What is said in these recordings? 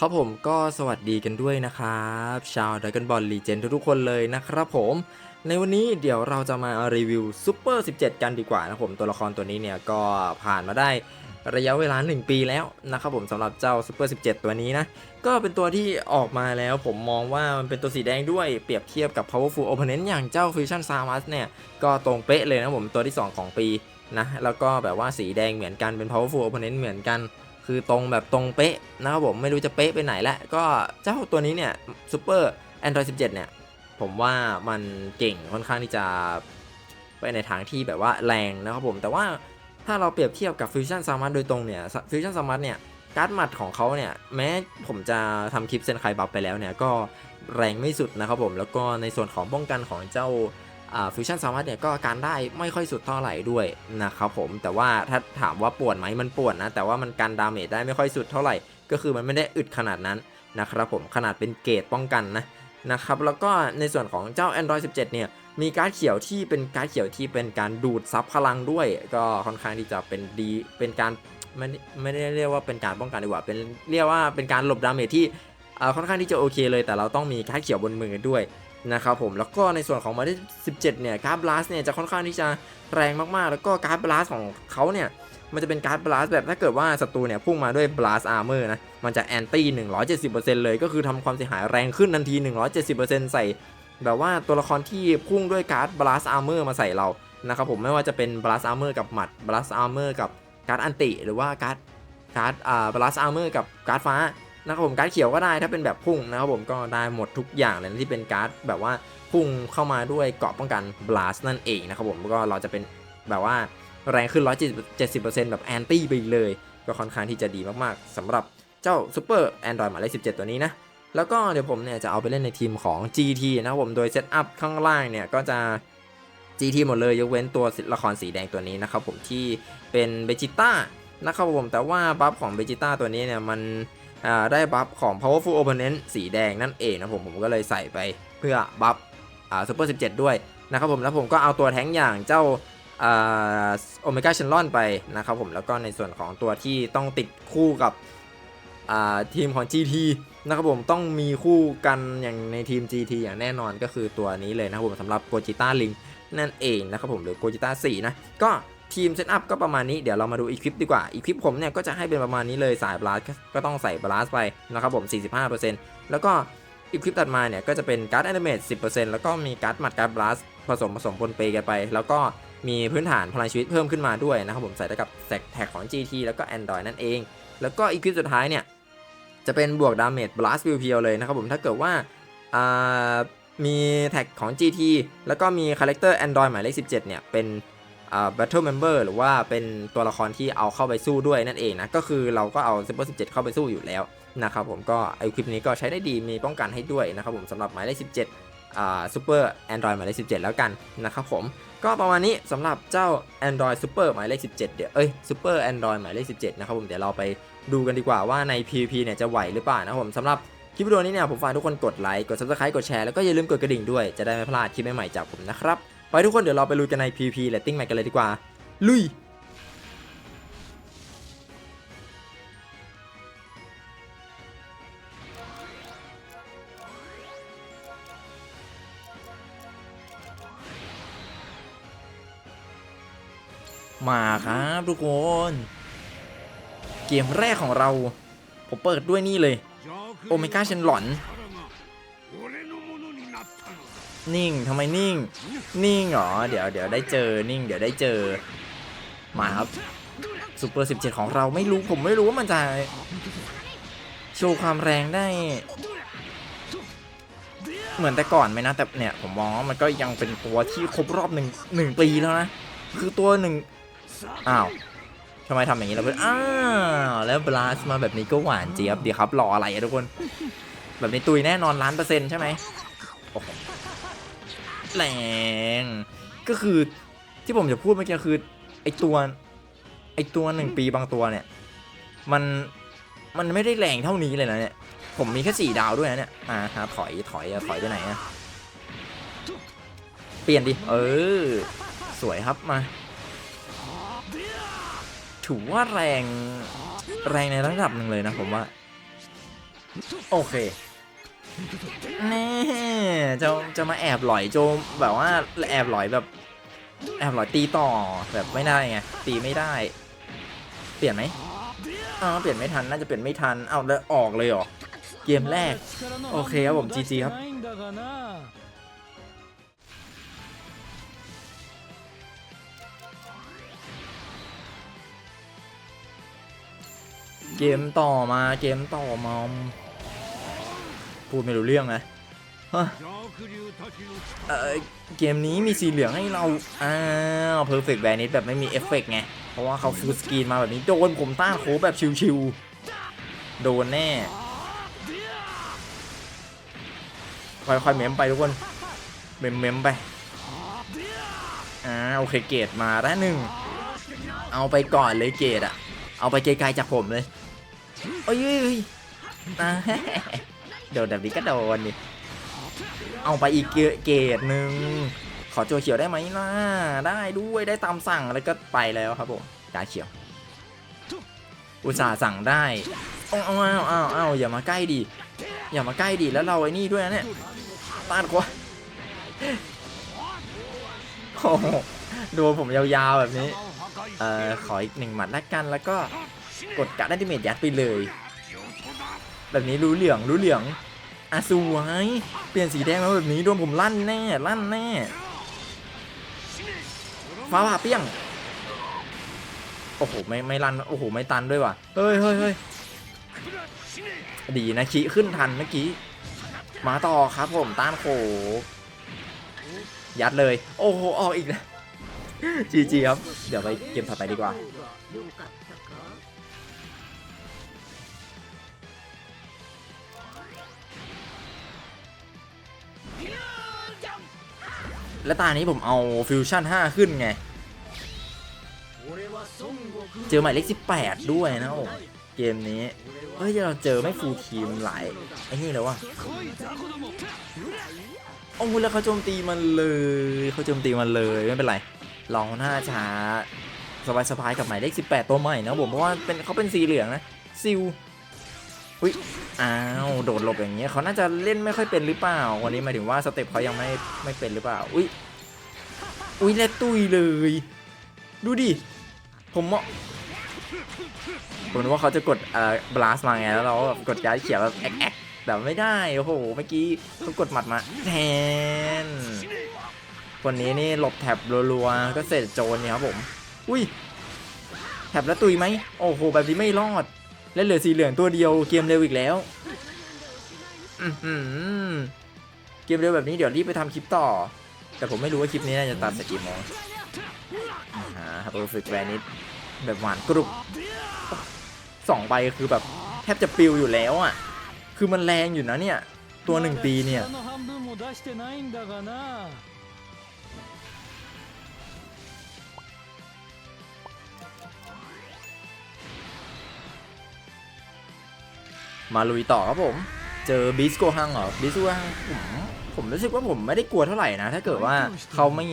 ครับผมก็สวัสดีกันด้วยนะครับ ชาว Dragon Ball Legend ทุกๆคนเลยนะครับผม ในวันนี้เดี๋ยวเราจะมารีวิว Super 17 กันดีกว่านะผมตัวละครตัวนี้เนี่ยก็ผ่านมาได้ระยะเวลา 1 ปีแล้วนะครับผมสำหรับเจ้า Super 17 ตัวนี้นะ ก็เป็นตัวที่ออกมาแล้วผมมองว่ามันเป็นตัวสีแดงด้วยเปรียบเทียบกับ Powerful Opponent อย่างเจ้า Fusion Samus เนี่ยก็ตรงเป๊ะเลยนะผมตัวที่ 2 ของปีนะแล้วก็แบบว่าสีแดงเหมือนกันเป็น Powerful Opponent เหมือนกัน คือตรงแบบตรงเป๊ะนะครับผมไม่รู้จะเป๊ะไปไหนแล้วก็เจ้าตัวนี้เนี่ย Super Android 17เนี่ยผมว่ามันเก่งค่อนข้างที่จะไปในทางที่แบบว่าแรงนะครับผม แต่ว่าถ้าเราเปรียบเทียบกับ Fusion s a m u s โดยตรงเนี่ย Fusion s a m u s เนี่ยการ์ดหมัดของเขาเนี่ยแม้ผมจะทำคลิปเซนไคบัฟไปแล้วเนี่ยก็แรงไม่สุดนะครับผมแล้วก็ในส่วนของป้องกันของเจ้า ฟิวชั่นซามัสเนี่ยก็การได้ไม่ค่อยสุดเท่าไหร่ด้วยนะครับผมแต่ว่าถ้าถามว่าปวดไหมมันปวดนะ แต่ว่ามันกันดาเมจได้ไม่ค่อยสุดเท่าไหร่ ก็คือมันไม่ได้อึดขนาดนั้นนะครับผมขนาดเป็นเกรดป้องกันนะนะครับแล้วก็ในส่วนของเจ้า Android 17 เนี่ยมีการเขียวที่เป็นการเขียวที่เป็นการดูดซับพลังด้วย ก็ค่อนข้างที่จะเป็นดีเป็นการไม่ไม่ได้เรียกว่าเป็นการป้องกันดีกว่าเป็นเรียกว่าเป็นการหลบดาเมจที่ค่อนข้างที่จะโอเคเลย แต่เราต้องมีการเขียวบนมือด้วย นะครับผมแล้วก็ในส่วนของมาที่17 เนี่ยการ์ดบลัสเนี่ยจะค่อนข้างที่จะแรงมากๆ แล้วก็การ์ดบลัสของเขาเนี่ยมันจะเป็นการ์ดบลัสแบบถ้าเกิดว่าศัตรูเนี่ยพุ่งมาด้วยบลัสอาร์เมอร์นะมันจะแอนตี้170%เลยก็คือทำความเสียหายแรงขึ้นทันที 170%ใส่แบบว่าตัวละครที่พุ่งด้วยการ์ดบลัสอาร์เมอร์มาใส่เรานะครับผมไม่ว่าจะเป็นบลัสอาร์เมอร์กับหมัดบลัสอาร์เมอร์กับการ์ดอันติ หรือว่าการ์ดการ์ดอ่าบลัสอาร์เมอร์กับการ์ดฟ้า นะครับผมการ์ดเขียวก็ได้ถ้าเป็นแบบพุ่งนะครับผมก็ได้หมดทุกอย่างเลยที่เป็นการ์ดแบบว่าพุ่งเข้ามาด้วยเกราะป้องกันบลัสนั่นเองนะครับผมก็เราจะเป็นแบบว่าแรงขึ้น 170%แบบแอนตี้ไปเลย ก็ค่อนข้างที่จะดีมากๆสำหรับเจ้า Super Android หมายเลข17 ตัวนี้นะ แล้วก็เดี๋ยวผมเนี่ยจะเอาไปเล่นในทีมของ GT นะครับผมโดยเซตอัพข้างล่างเนี่ยก็จะ GT หมดเลยยกเว้นตัวละครสีแดงตัวนี้นะครับผมที่เป็นเบจิต้านะครับผมแต่ว่าบัฟของเบจิต้าตัวนี้เนี่ยมัน ได้บัฟของ powerful opponent สีแดงนั่นเองนะผมผมก็เลยใส่ไปเพื่อบัฟอ่า super 17 ด้วยนะครับผมแล้วผมก็เอาตัวแท้งอย่างเจ้าโอเมก้าเชนลอนไปนะครับผมแล้วก็ในส่วนของตัวที่ต้องติดคู่กับทีมของ GT นะครับผมต้องมีคู่กันอย่างในทีม GT อย่างแน่นอนก็คือตัวนี้เลยนะครับผมสำหรับโกจิต้าลิงนั่นเองนะครับผมหรือโกจิต้า4นะก็ ทีมเซตอัพก็ประมาณนี้เดี๋ยวเรามาดูอีคลิปดีกว่าอีคลิปผมเนี่ยก็จะให้เป็นประมาณนี้เลยสายบลัสก็ต้องใส่บลัสไปนะครับผม 45%แล้วก็อีกคลิปถัดมาเนี่ยก็จะเป็นการ์ดแอนิเมต10%แล้วก็มีการ์ดหมัดการ์ดบลัสผสมผสมปนเปกันไป แล้วก็มีพื้นฐานพลังชีวิตเพิ่มขึ้นมาด้วยนะครับผมใส่ได้กับแท็กของ GT แล้วก็ Android นั่นเอง แล้วก็อีกคลิปสุดท้ายเนี่ยจะเป็นบวกดาเมจบลัสเพียวๆเลยนะครับผมถ้าเกิดว่ามีแท็กของ GT แล้วก็มีคาแรคเตอร์ Android หมายเลข17เนี่ยเป็น Battle Member หรือว่าเป็นตัวละครที่เอาเข้าไปสู้ด้วยนั่นเองนะก็คือเราก็เอา Super 17 เข้าไปสู้อยู่แล้วนะครับผมก็ไอคลิปนี้ก็ใช้ได้ดีมีป้องกันให้ด้วยนะครับผมสำหรับหมายเลข 17อ่า Super Android หมายเลข 17 แล้วกันนะครับผมก็ประมาณนี้สำหรับเจ้า Android Super หมายเลข 17 เดี๋ยวเอ้ย Super Android หมายเลข 17 นะครับผมเดี๋ยวเราไปดูกันดีกว่าว่าใน PVP เนี่ยจะไหวหรือเปล่านะครับผมสำหรับคลิปวิดีโอนี้เนี่ยผมฝากทุกคนกดไลค์กด Subscribe กดแชร์แล้วก็อย่าลืมกดกระดิ่งด้วยจะได้ไม่พลาดคลิปใหม่ๆจากผมนะครับ ไปทุกคนเดี๋ยวเราไปลุยกันใน PVP Rating Match กันเลยดีกว่า ลุยมาครับทุกคน เกมแรกของเรา ผมเปิดด้วยนี่เลย โอเมก้าเชนหลอน นิ่งทำไมนิ่ง นิ่งเหรอ เดี๋ยวเดี๋ยวได้เจอ นิ่ง เดี๋ยวได้เจอ มาครับซูเปอร์ 17 ของเราไม่รู้ผมไม่รู้ว่ามันจะ โชว์ความแรงได้ เหมือนแต่ก่อนไหมนะ แต่เนี่ย ผมมองว่ามันก็ยังเป็นตัวที่ครบรอบหนึ่งหนึ่งปีแล้วนะ คือตัวหนึ่งอ้าวทำไมทำอย่างนี้ล่ะเพื่อนอ้าวแล้วบลาสมาแบบนี้ก็หวานเจี๊ยบดีครับรออะไรอะทุกคน แบบนี้ตุยแน่นอนล้านเปอร์เซ็นต์ใช่ไหมโอ้โห แรง ก็คือที่ผมจะพูดเมื่อกี้คือไอตัวไอตัวหนึ่งปีบางตัวเนี่ย มันมันไม่ได้แรงเท่านี้เลยนะเนี่ย ผมมีแค่สี่ดาวด้วยนะเนี่ยอ่าฮะถอยถอยถอยไปไหนอะเปลี่ยนดิ เออ สวยครับมาถือว่าแรงแรงในระดับหนึ่งเลยนะผมว่า โอเค แน่จะจะมาแอบหลอยโจมแบบว่าแอบหลอยแบบ แอบหลอยตีต่อแบบไม่ได้ไงตีไม่ได้ เปลี่ยนไหมอ๋อเปลี่ยนไม่ทันน่าจะเปลี่ยนไม่ทันเอาแล้วออกเลยเหรอเกมแรก โอเคครับผม GG ครับเกมต่อมาเกมต่อมา พูดไม่รู้เรื่องนะเกมนี้มีสีเหลืองให้เรา อ้าวเพอร์เฟกต์แบนิสแบบไม่มีเอฟเฟกต์ไง เพราะว่าเขาฟูสกรีนมาแบบนี้ โดนผมต้านโคแบบชิวๆ โดนแน่ ค่อยๆเมมไปทุกคน เมมเมมไป อ่าโอเคเกรดมาแล้วหนึ่ง เอาไปก่อนเลยเกรดอะเอาไปไกลๆจากผมเลยเอ้ยเอ้ยเอ้ยอ่า โดนแบบนี้ก็โดนนี่เอาไปอีกเกเกรดหนึ่งขอโจเขียวได้ไหมล่ะ ได้ด้วยได้ตามสั่งแล้วก็ไปแล้วครับผมกาเขียว อุตส่าห์สั่งได้เอาเอ้าเอ้าเอาเอาอย่ามาใกล้ดิอย่ามาใกล้ดิแล้วเราไอ้นี่ด้วยนะเนี่ยต้านขวาโอ้โหดนผมยาวๆแบบนี้ เอ่อ ขออีกหนึ่งหมัดละกันแล้วก็กดการ์ดอัลติเมทยัดไปเลย แบบนี้รู้เหลืองรู้เหลืองอะสวยเปลี่ยนสีแดงมาแบบนี้โดนผมลั่นแน่ลั่นแน่ฟ้าผ่าเปี้ยง โอ้โหไม่ไม่ลั่นโอ้โหไม่ตันด้วยว่ะเฮ้ยเฮ้ยเฮ้ยดีนะขีขึ้นทันเมื่อกี้มาต่อครับผมต้านโขยัดเลย โอ้โหออกอีกนะจีจีครับ เดี๋ยวไปเกมถัดไปดีกว่า และตานี้ผมเอาฟิวชั่น 5 ขึ้นไง เจอหมายเลข18 ด้วยนะโอ้เกมนี้ เฮ้ยเราเจอไม่ฟูลทีมหลายไอ้นี่แล้ววะโอ้แล้วเขาโจมตีมันเลยเขาโจมตีมันเลยไม่เป็นไรลองหน้าช้าสบายสบายๆกับหมายเลข18 ตัวใหม่นะผมเพราะว่าเป็นเขาเป็นสีเหลืองนะซิล อุ้ยอ้าวโดดหลบอย่างเงี้ยเขาน่าจะเล่นไม่ค่อยเป็นหรือเปล่า วันนี้หมายถึงว่าสเต็ปเขายังไม่ไม่เป็นหรือเปล่า อุ้ยอุ้ยเล็กตุยเลย ดูดิ ผมเหมาะผมว่าเขาจะกดเอ่อบลัสมาไงแล้วเราก็กดย้ายเขียวแบบแอ๊กแอ๊กแต่ไม่ได้ โอ้โห เมื่อกี้เขากดหมัดมาแทนคนนี้นี่หลบแท็บรัวๆก็เสร็จโจรเนี่ยครับผม อุ้ยแท็บแล้วตุยไหม โอ้โห แบบนี้ไม่รอด และเหลือสีเหลืองตัวเดียวเกมเร็วอีกแล้วเกมเร็วแบบนี้เดี๋ยวรีบไปทำคลิปต่อ แต่ผมไม่รู้ว่าคลิปนี้น่าจะตัดสกกี่โมงอ่าครับ perfect vanish แบบหวานกรุบสองใบคือแบบแทบจะปิวอยู่แล้วอะ คือมันแรงอยู่นะเนี่ย ตัวหนึ่งปีเนี่ย มาลุยต่อครับผม เจอบิสโกฮังเหรอบิสโกฮังผมผมรู้สึกว่าผมไม่ได้กลัวเท่าไหร่นะ ถ้าเกิดว่าเขาไม่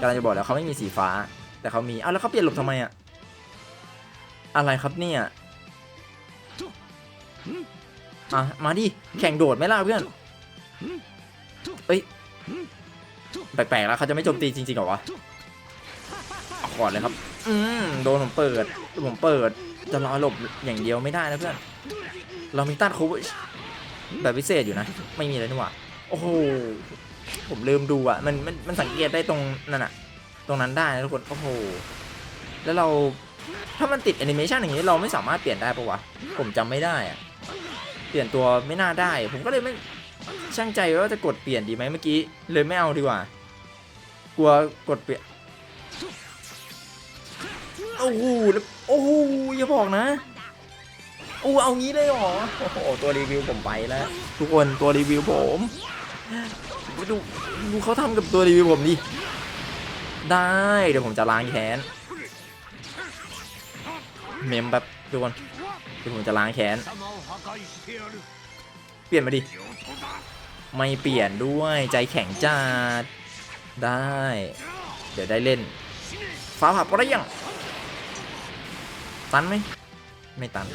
กำลังจะบอกแล้วเขาไม่มีสีฟ้า แต่เขามีเอาแล้วเขาเปลี่ยนหลบทำไมอะอะไรครับเนี่ยอะมาดิแข่งโดดไหมล่ะเพื่อนเอ้ยแปลกๆแล้วเขาจะไม่โจมตีจริงๆเหรอวะเอาก่อนเลยครับ อืมโดนผมเปิด ผมเปิด จะรอหลบอย่างเดียวไม่ได้นะเพื่อน เรามีต้านโคเวอร์แบบพิเศษอยู่นะ ไม่มีอะไรนี่หว่า โอ้โห ผมลืมดูอะ มันมันมันสังเกตได้ตรงนั่นอะ ตรงนั้นได้นะทุกคน โอ้โห แล้วเราถ้ามันติดแอนิเมชันอย่างนี้เราไม่สามารถเปลี่ยนได้ปะวะ ผมจำไม่ได้อะเปลี่ยนตัวไม่น่าได้ ผมก็เลยไม่ช่างใจว่าจะกดเปลี่ยนดีไหมเมื่อกี้ เลยไม่เอาดีกว่า กลัวกดเปลี่ยน โอ้โหแล้วโอ้โหอย่าบอกนะ อ้เอางี้เลยเหรอ โอ้โห ตัวรีวิวผมไปแล้ว ทุกคนตัวรีวิวผมดูดูเขาทำกับตัวรีวิวผมดิ ได้ เดี๋ยวผมจะล้างแค้น เมมแบบทุกคนเดี๋ยวผมจะล้างแค้น เปลี่ยนมาดิ ไม่เปลี่ยนด้วยใจแข็งจัด ได้ เดี๋ยวได้เล่น ฟ้าผ่าเปรี้ยัง ตันไหม ไม่ตัน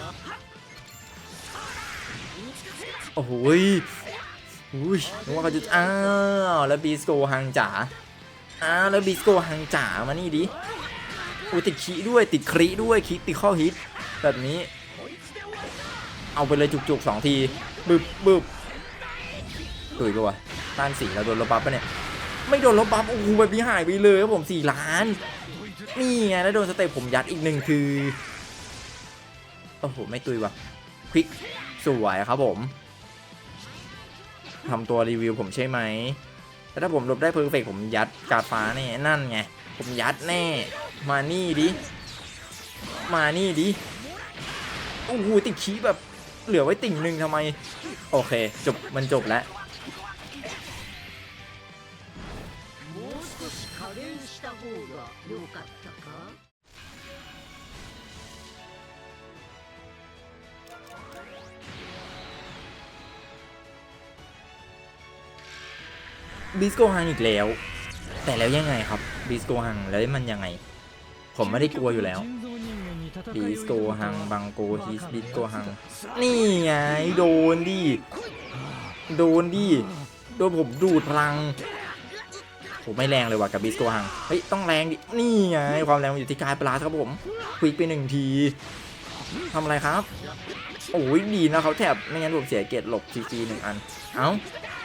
โอ้โหยอุ้ยนึกว่าเขาจะอ้าวแล้วบีสโกฮังจ๋าอ้าวแล้วบีสโกฮังจ๋ามานี่ดิอุ้ยติดขีด้วยติดครีด้วยคิติดข้อฮิตแบบนี้ เอาไปเลยจุกๆสองทีบึบบึบตุยปะวะต้านสีเราโดนลบบัฟปะเนี่ย ไม่โดนลบบัฟโอ้โหแบบนี้หายไปเลยครับผมสี่ล้าน นี่ไงแล้วโดนสเตปผมยัดอีกหนึ่งคือโอ้โหไม่ตุยวะควิกสวยครับผม ทำตัวรีวิวผมใช่ไหมแต่ถ้าผมลบได้เพอร์เฟกผมยัดกาดฟ้าแน่นั่นไง ผมยัดแน่ มานี่ดิ มานี่ดิ โอ้โหติดขี้แบบเหลือไว้ติ่งหนึ่งทำไม โอเค จบมันจบแล้ว บิสโกฮังอีกแล้ว แต่แล้วยังไงครับบิสโกฮังแล้วมันยังไง ผมไม่ได้กลัวอยู่แล้วบิสโกฮังบังโกฮิสบิสโกฮัง นี่ไงโดนดิ โดนดิ โดนผมดูดพลังผมไม่แรงเลยว่ะกับบิสโกฮัง เฮ้ย ต้องแรงดิ นี่ไง ความแรงอยู่ที่กายปลาครับผมควิกไปหนึ่งทีทำอะไรครับ โอ้ยดีนะเขาแถบไม่งั้นผมเสียเกตหลบจีจีหนึ่งอัน เอ้า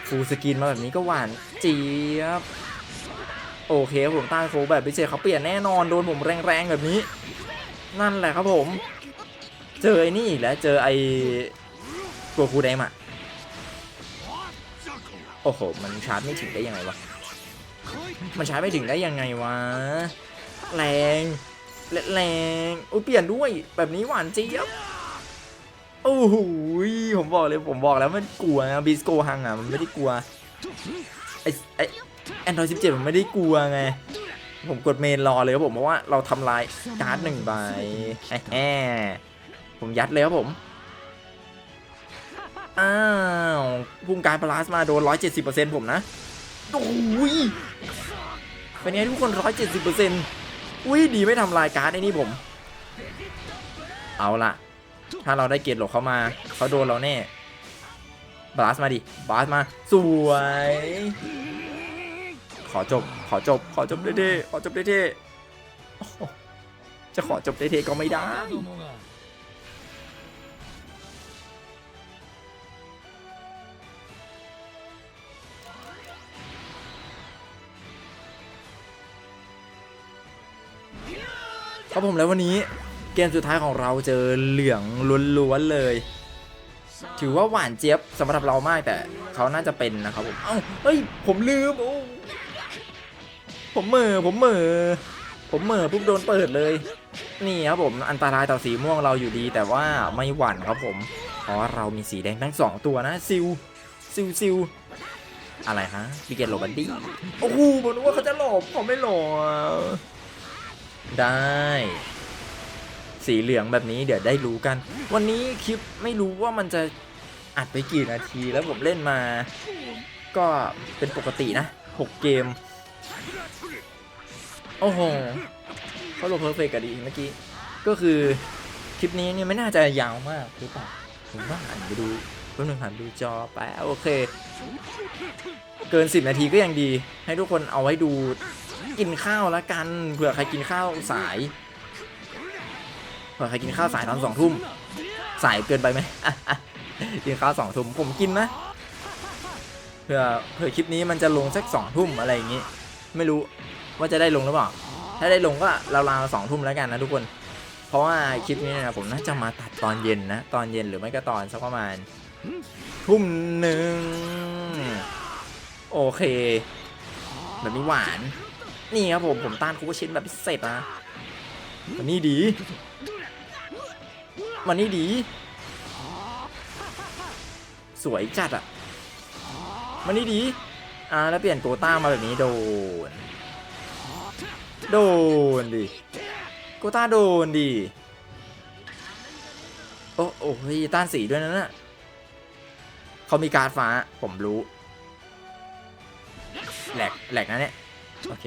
ฟูสกินมาแบบนี้ก็หวานเจี๊ยบ โอเคครับผมต้านโคแบบพิเศษเขาเปลี่ยนแน่นอนโดนผมแรงๆแบบนี้ นั่นแหละครับผม เจอไอ้นี่อีกแล้วเจอไอ้ตัวคูไดมอะโอ้โห มันชาร์จไม่ถึงได้ยังไงวะ มันชาร์จไม่ถึงได้ยังไงวะ แรงและแรง อุ้ยเปลี่ยนด้วยแบบนี้หวานเจี๊ยบ โอ้โหผมบอกเลยผมบอกแล้วมันกลัวนะบิสโกฮังอะมันไม่ได้กลัวไอไอแอนดรอยสิบเจ็ดมันไม่ได้กลัวไง ผมกดเมนรอเลยครับผมเพราะว่าเราทำลายการ์ดหนึ่งใบแหมผมยัดเลยครับผมอ้าวพุ่งการพลาสมาโดน170%ผมนะโอ้ยเป็นไงทุกคน170%อุ้ยดีไม่ทำลายการ์ดไอ้นี่ผม เอาล่ะ ถ้าเราได้เกียรติหลบเขามาเขาโดนเราแน่บาสมาดิบาสมา สวย ขอจบ ขอจบ ขอจบเท่ๆขอจบเท่ๆจะขอจบเท่ๆก็ไม่ได้ ครับผมแล้ววันนี้ เกมสุดท้ายของเราเจอเหลืองล้วนๆเลย ถือว่าหวานเจี๊ยบสำหรับเรามากแต่เขาน่าจะเป็นนะครับผม เอ้าเฮ้ย ผมลืม ผมเหม่อผมเหม่อผมเหม่อปุ๊บโดนเปิดเลย นี่ครับผมอันตรายต่อสีม่วงเราอยู่ดี แต่ว่าไม่หวั่นครับผม เพราะเรามีสีแดงทั้งสองตัวนะซิลซิลซิลอะไรฮะบิเกตโลบันดี้โอ้โหผมนึกว่าเขาจะหลบเขาไม่หลบได้ สีเหลืองแบบนี้เดี๋ยวได้รู้กัน วันนี้คลิปไม่รู้ว่ามันจะอัดไปกี่นาทีแล้วผมเล่นมา ก็เป็นปกตินะ 6 เกม โอ้โหเขาลงเพอร์เฟกต์กันดีเมื่อกี้ ก็คือคลิปนี้เนี่ยไม่น่าจะยาวมากหรือเปล่าผมว่าหันไปดูเพื่อนหันดูจอไปโอเค เกิน 10 นาทีก็ยังดี ให้ทุกคนเอาไว้ดูกินข้าวแล้วกันเผื่อใครกินข้าวสาย เผื่อใครกินข้าวสายตอนสองทุ่มสายเกินไปไหมกินข้าวสองทุ่มผมกินนะเผื่อเผื่อคลิปนี้มันจะลงสักสองทุ่มอะไรอย่างงี้ ไม่รู้ว่าจะได้ลงหรือเปล่า ถ้าได้ลงก็ราวๆสองทุ่มแล้วกันนะทุกคน เพราะว่าคลิปนี้นะผมน่าจะมาตัดตอนเย็นนะ ตอนเย็นหรือไม่ก็ตอนสักประมาณทุ่มหนึ่งโอเค แบบนี้หวาน นี่ครับผมผมต้านคูเปอร์ชินแบบพิเศษนะนี่ดี มันนี่ดี สวยจัดอะมันนี่ดี อ่า แล้วเปลี่ยนโกต้ามาแบบนี้โดน โดนดิ โกต้าโดนดิ โอ้โอ้ยต้านสีด้วยนะน่ะเขามีการดฟ้า ผมรู้ แหลก แหลกนะเนี่ย โอเค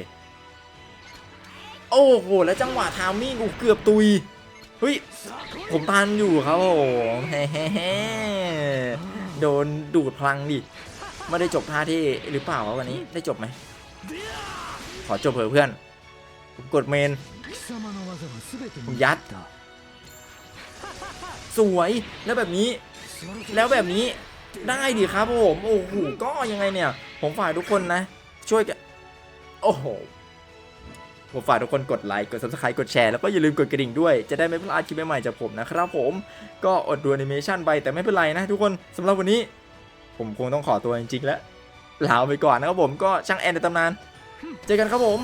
โอ้โห แล้วจังหวะทามมิ่งกูเกือบตุย เฮ้ย ผมตันอยู่ครับผมเฮ้โดนดูดพลังดิ ไม่ได้จบท่าที่หรือเปล่าวันนี้ ได้จบไหม ขอจบเพื่อน กดเมน ผมยัด สวย แล้วแบบนี้ แล้วแบบนี้ ได้ดิครับผม โอ้โห ก็ยังไงเนี่ย ผมฝ่ายทุกคนนะ ช่วยกัน โอ้โห ผมฝากทุกคนกดไลค์กด subscribe กดแชร์แล้วก็อย่าลืมกดกระดิ่งด้วย จะได้ไม่พลาดคลิปใหม่ๆจากผมนะครับผมก็อดดูแอนิเมชันไปแต่ไม่เป็นไรนะทุกคนสำหรับวันนี้ ผมคงต้องขอตัวจริงๆแล้วลาไปก่อนนะครับผมก็ช่างแอนในตำนาน เจอกันครับผม